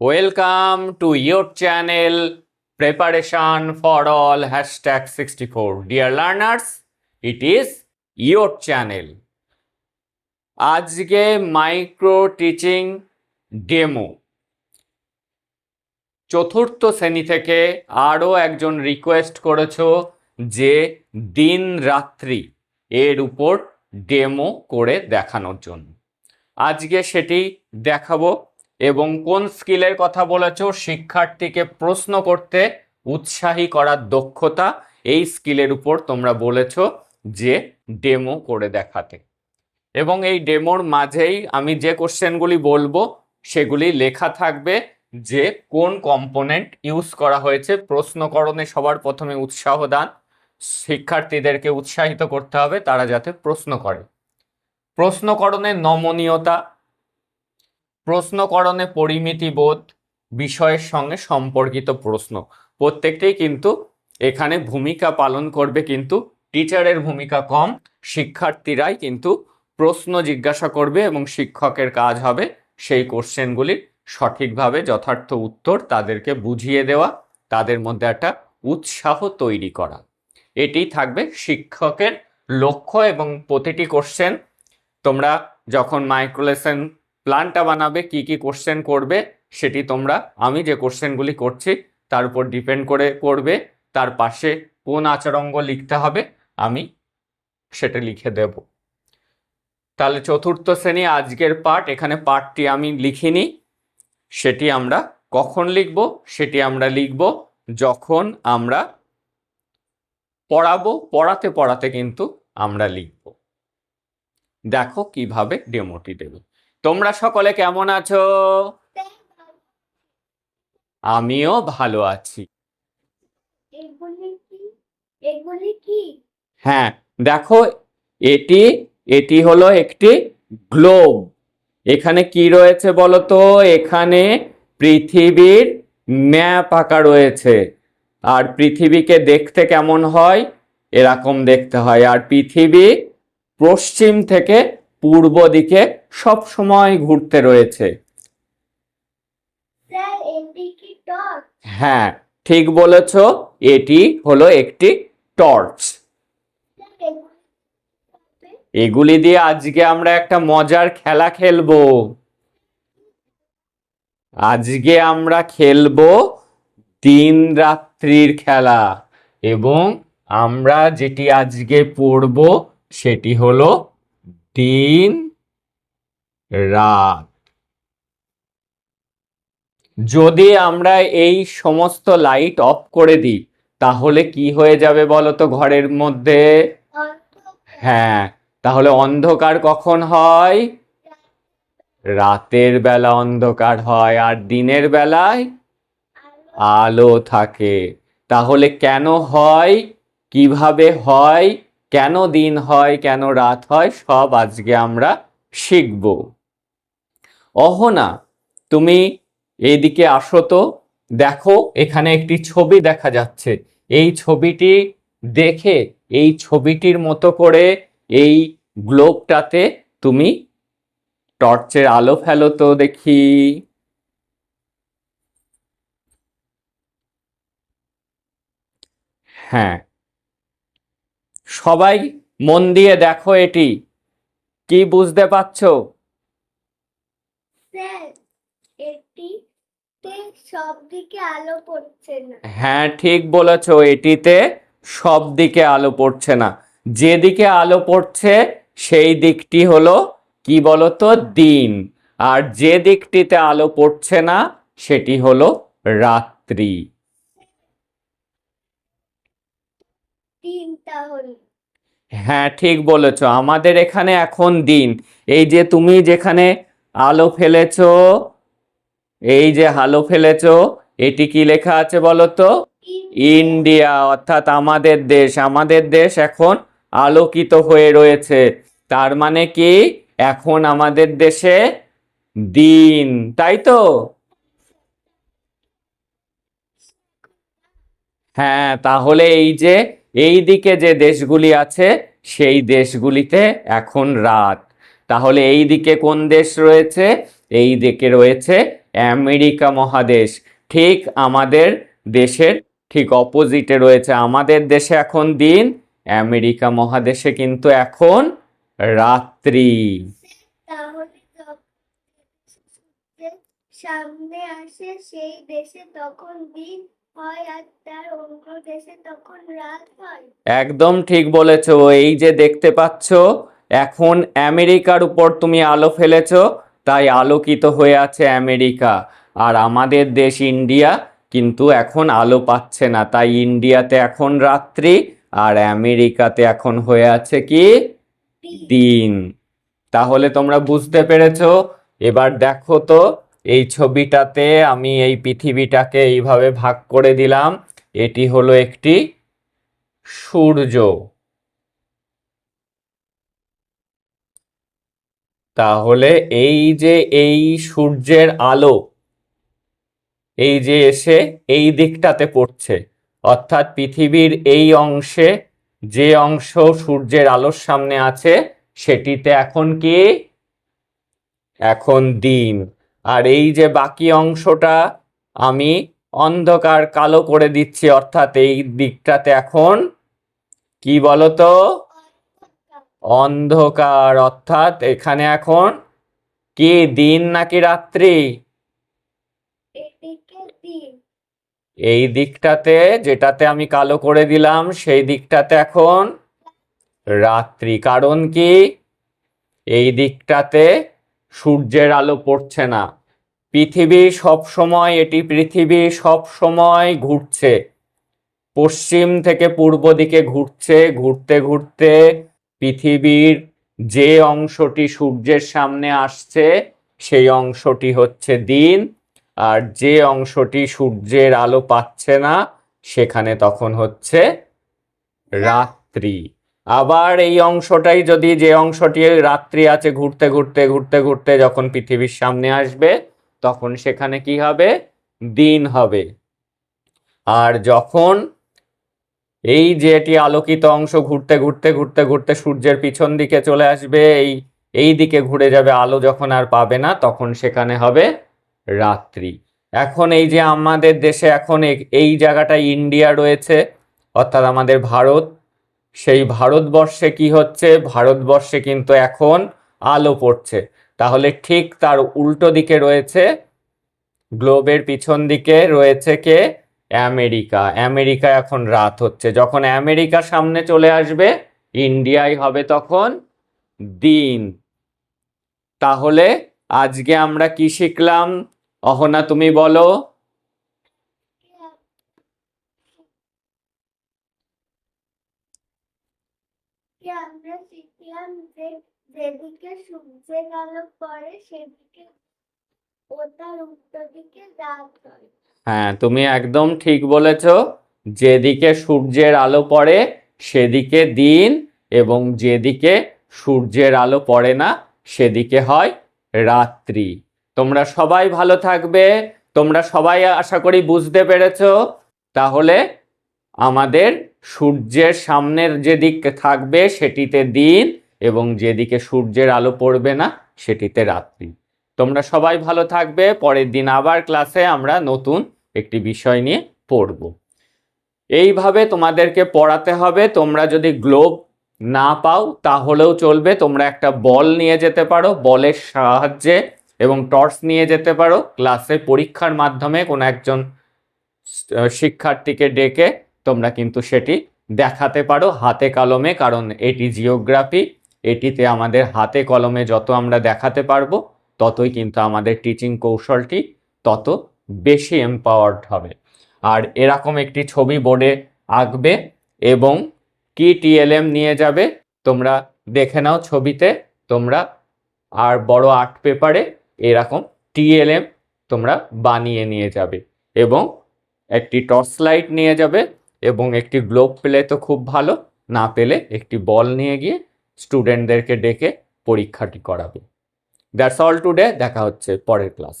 Welcome to your channel preparation for all hashtag sixty four dear learners it is your channel আজকে micro teaching demo চতুর্থ শ্রেণি থেকে আরও একজন request করেছ যে দিন রাত্রি এর উপর ডেমো করে দেখানোর জন্য। আজকে সেটি দেখাবো। এবং কোন স্কিলের কথা বলেছ? শিক্ষার্থীকে প্রশ্ন করতে উৎসাহী করার দক্ষতা এই স্কিলের উপর তোমরা বলেছ যে ডেমো করে দেখাতে। এবং এই ডেমোর মাঝেই আমি যে কোশ্চেনগুলি বলব, সেগুলি লেখা থাকবে যে কোন কম্পোনেন্ট ইউজ করা হয়েছে। প্রশ্নকরণে সবার প্রথমে উৎসাহ দান। শিক্ষার্থীদেরকে উৎসাহিত করতে হবে, তারা যাতে প্রশ্ন করে। প্রশ্নকরণে নমনীয়তা প্রশ্নকরণে পরিমিতি বোধ বিষয়ের সঙ্গে সম্পর্কিত প্রশ্ন। প্রত্যেকটাই কিন্তু এখানে ভূমিকা পালন করবে কিন্তু টিচারের ভূমিকা কম, শিক্ষার্থীরাই কিন্তু প্রশ্ন জিজ্ঞাসা করবে এবং শিক্ষকের কাজ হবে সেই কোশ্চেনগুলির সঠিকভাবে যথার্থ উত্তর তাদেরকে বুঝিয়ে দেওয়া, তাদের মধ্যে একটা উৎসাহ তৈরি করা। এটি থাকবে শিক্ষকের লক্ষ্য এবং প্রতিটি কোশ্চেন। তোমরা যখন মাইক্রোলেসন প্ল্যানটা বানাবে, কি কি কোশ্চেন করবে, সেটি তোমরা, আমি যে কোশ্চেনগুলি করছি, তার উপর ডিপেন্ড করে করবে, তার পাশে কোন আচরঙ্গ লিখতে হবে, আমি সেটা লিখে দেব। তাহলে চতুর্থ শ্রেণি আজকের পাঠ, এখানে পাঠটি আমি লিখিনি, সেটি আমরা কখন লিখব, সেটি আমরা লিখব যখন আমরা পড়াবো, পড়াতে পড়াতে কিন্তু আমরা লিখব। দেখো কীভাবে ডেমোটি দেবে। তোমরা সকলে কেমন আছো? আমিও ভালো আছি। হ্যাঁ দেখো, এটি এটি হলো একটি গ্লোব এখানে কি রয়েছে বলো তো এখানে পৃথিবীর ম্যাপ আঁকা রয়েছে। আর পৃথিবীকে দেখতে কেমন হয়? এরকম দেখতে হয়। আর পৃথিবী পশ্চিম থেকে পূর্ব দিকে সব সময় ঘুরতে রয়েছে। হ্যাঁ ঠিক বলেছ এটি হলো একটি টর্চ? এগুলি দিয়ে আজকে আমরা একটা মজার খেলা খেলব। আজকে আমরা খেলব দিন রাত্রির খেলা এবং আমরা যেটি আজকে পড়ব সেটি হলো দিন রাত। যদি আমরা এই সমস্ত লাইট অফ করে দিই, তাহলে কি হয়ে যাবে বলো তো ঘরের মধ্যে? হ্যাঁ তাহলে অন্ধকার কখন হয়? রাতের বেলা অন্ধকার হয়, আর দিনের বেলায়? আলো আলো থাকে। তাহলে কেন হয়? কীভাবে হয়? কেন দিন হয়, কেন রাত হয়, সব আজকে আমরা শিখব। অহনা, তুমি এইদিকে আসো তো। দেখো, এখানে একটি ছবি দেখা যাচ্ছে। এই ছবিটি দেখে, এই ছবিটির মতো করে এই গ্লোবটাতে তুমি টর্চের আলো ফেলো তো দেখি। হ্যাঁ সবাই মন দিয়ে দেখো এটি। কি বুঝতে পারছ? হ্যাঁ ঠিক বলেছ এটিতে সব দিকে আলো পড়ছে না। যেদিকে আলো পড়ছে সেই দিকটি হলো কি বলতো দিন। আর যে দিকটিতে আলো পড়ছে না সেটি হলো রাত্রি। তিনটা হল হ্যাঁ ঠিক বলেছ। আমাদের এখানে এখন দিন। এই যে তুমি যেখানে আলো ফেলেছো এই যে আলো ফেলেছো এটি কি লেখা আছে বলো তো ইন্ডিয়া অর্থাৎ আমাদের দেশ। আমাদের দেশ এখন আলোকিত হয়ে রয়েছে। তার মানে কি? এখন আমাদের দেশে দিন তাই তো? হ্যাঁ তাহলে এই যে এই দিকে যে দেশগুলি আছে, সেই দেশগুলিতে এখন রাত। তাহলে এই দিকে কোন দেশ রয়েছে? এই দিকে রয়েছে আমেরিকা মহাদেশ। ঠিক আমাদের দেশের ঠিক অপোজিটে রয়েছে আমাদের দেশে এখন দিন, আমেরিকা মহাদেশে কিন্তু এখন রাত্রি। সামনে আসে সেই দেশে তখন দিন। হয় আর তার অন্য দেশে তখন রাত হয়। একদম ঠিক বলেছ। এই যে দেখতে পাচ্ছ এখন আমেরিকার উপর তুমি আলো ফেলেছ তাই আলোকিত হয়ে আছে আমেরিকা। আর আমাদের দেশ ইন্ডিয়া কিন্তু এখন আলো পাচ্ছে না। তাই ইন্ডিয়াতে এখন রাত্রি আর আমেরিকাতে এখন হয়ে আছে কি? দিন। দিন। তাহলে তোমরা বুঝতে পেরেছ। এবার দেখো তো এই ছবিটাতে আমি এই পৃথিবীটাকে এইভাবে ভাগ করে দিলাম। এটি হলো একটি সূর্য। তাহলে এই যে এই সূর্যের আলো, এই যে এসে এই দিকটাতে পড়ছে, অর্থাৎ পৃথিবীর এই অংশে যে অংশ সূর্যের আলোর সামনে আছে, সেটিতে এখন কি? এখন দিন। আর এই যে বাকি অংশটা আমি অন্ধকার কালো করে দিচ্ছি, অর্থাৎ এই দিকটাতে এখন কি বলতো? অন্ধকার, অর্থাৎ এখানে এখন কি, দিন নাকি রাত্রি? এই দিকটাতে যেটাতে আমি কালো করে দিলাম, সেই দিকটাতে এখন রাত্রি। কারণ কি? এই দিকটাতে সূর্যের আলো পড়ছে না। পৃথিবী সব সময়, এটি পৃথিবী সব সময় ঘুরছে। পশ্চিম থেকে পূর্ব দিকে ঘুরছে, ঘুরতে ঘুরতে পৃথিবীর যে অংশটি সূর্যের সামনে আসছে, সেই অংশটি হচ্ছে দিন। আর যে অংশটি সূর্যের আলো পাচ্ছে না, সেখানে তখন হচ্ছে রাত্রি। আবার এই অংশটাই যদি যে অংশটি রাত্রি আছে ঘুরতে ঘুরতে ঘুরতে ঘুরতে যখন পৃথিবীর সামনে আসবে, তখন সেখানে কি হবে? দিন হবে। আর যখন এই যে এটি আলোকিত অংশ ঘুরতে ঘুরতে ঘুরতে ঘুরতে সূর্যের পিছন দিকে চলে আসবে, এই এই দিকে ঘুরে যাবে, আলো যখন আর পাবে না, তখন সেখানে হবে রাত্রি। এখন এই যে আমাদের দেশে এখন এই জায়গাটায় ইন্ডিয়া রয়েছে, অর্থাৎ আমাদের ভারত সেই ভারতবর্ষে কি হচ্ছে? ভারতবর্ষে কিন্তু এখন আলো পড়ছে। তাহলে ঠিক তার উল্টো দিকে রয়েছে গ্লোবের পিছন দিকে রয়েছে কে? আমেরিকা। আমেরিকা এখন রাত হচ্ছে। যখন আমেরিকা সামনে চলে আসবে ইন্ডিয়ায় হবে তখন দিন। তাহলে আজকে আমরা কি শিখলাম? অহনা, তুমি বলো কি আমরা শিখলাম যে যেদিকে সূর্যের আলো পড়ে, সেদিকে উত্তর দিকে হয় হ্যাঁ তুমি একদম ঠিক বলেছ। যেদিকে সূর্যের আলো পড়ে, সেদিকে দিন এবং যেদিকে সূর্যের আলো পড়ে না, সেদিকে হয় রাত্রি। তোমরা সবাই ভালো থাকবে। তোমরা সবাই আশা করি বুঝতে পেরেছ। তাহলে আমাদের সূর্যের সামনের যে দিক থাকবে, সেটিতে দিন এবং যেদিকে সূর্যের আলো পড়বে না, সেটিতে রাত্রি। তোমরা সবাই ভালো থাকবে। পরের দিন আবার ক্লাসে আমরা নতুন একটি বিষয় নিয়ে পড়ব। এইভাবে তোমাদেরকে পড়াতে হবে। তোমরা যদি গ্লোব না পাও, তাহলেও চলবে। তোমরা একটা বল নিয়ে যেতে পারো, বলের সাহায্যে এবং টর্চ নিয়ে যেতে পারো। ক্লাসে পরীক্ষার মাধ্যমে কোনো একজন শিক্ষার্থীকে ডেকে তোমরা কিন্তু সেটি দেখাতে পারো হাতে কলমে কারণ এটি জিওগ্রাফি। এটিতে আমাদের হাতে কলমে যত আমরা দেখাতে পারব, ততই কিন্তু আমাদের টিচিং কৌশলটি তত বেশি এম্পাওয়ার্ড হবে। আর এরকম একটি ছবি বোর্ডে আঁকবে এবং কি টিএলএম নিয়ে যাবে, তোমরা দেখে নাও ছবিতে। তোমরা আর বড় আর্ট পেপারে এরকম টিএলএম তোমরা বানিয়ে নিয়ে যাবে এবং একটি টর্চ লাইট নিয়ে যাবে এবং একটি গ্লোব পেলে তো খুব ভালো, না পেলে একটি বল নিয়ে গিয়ে স্টুডেন্টদেরকে ডেকে পরীক্ষাটি করাবে। দ্যাটস অল টুডে দেখা হচ্ছে পরের ক্লাস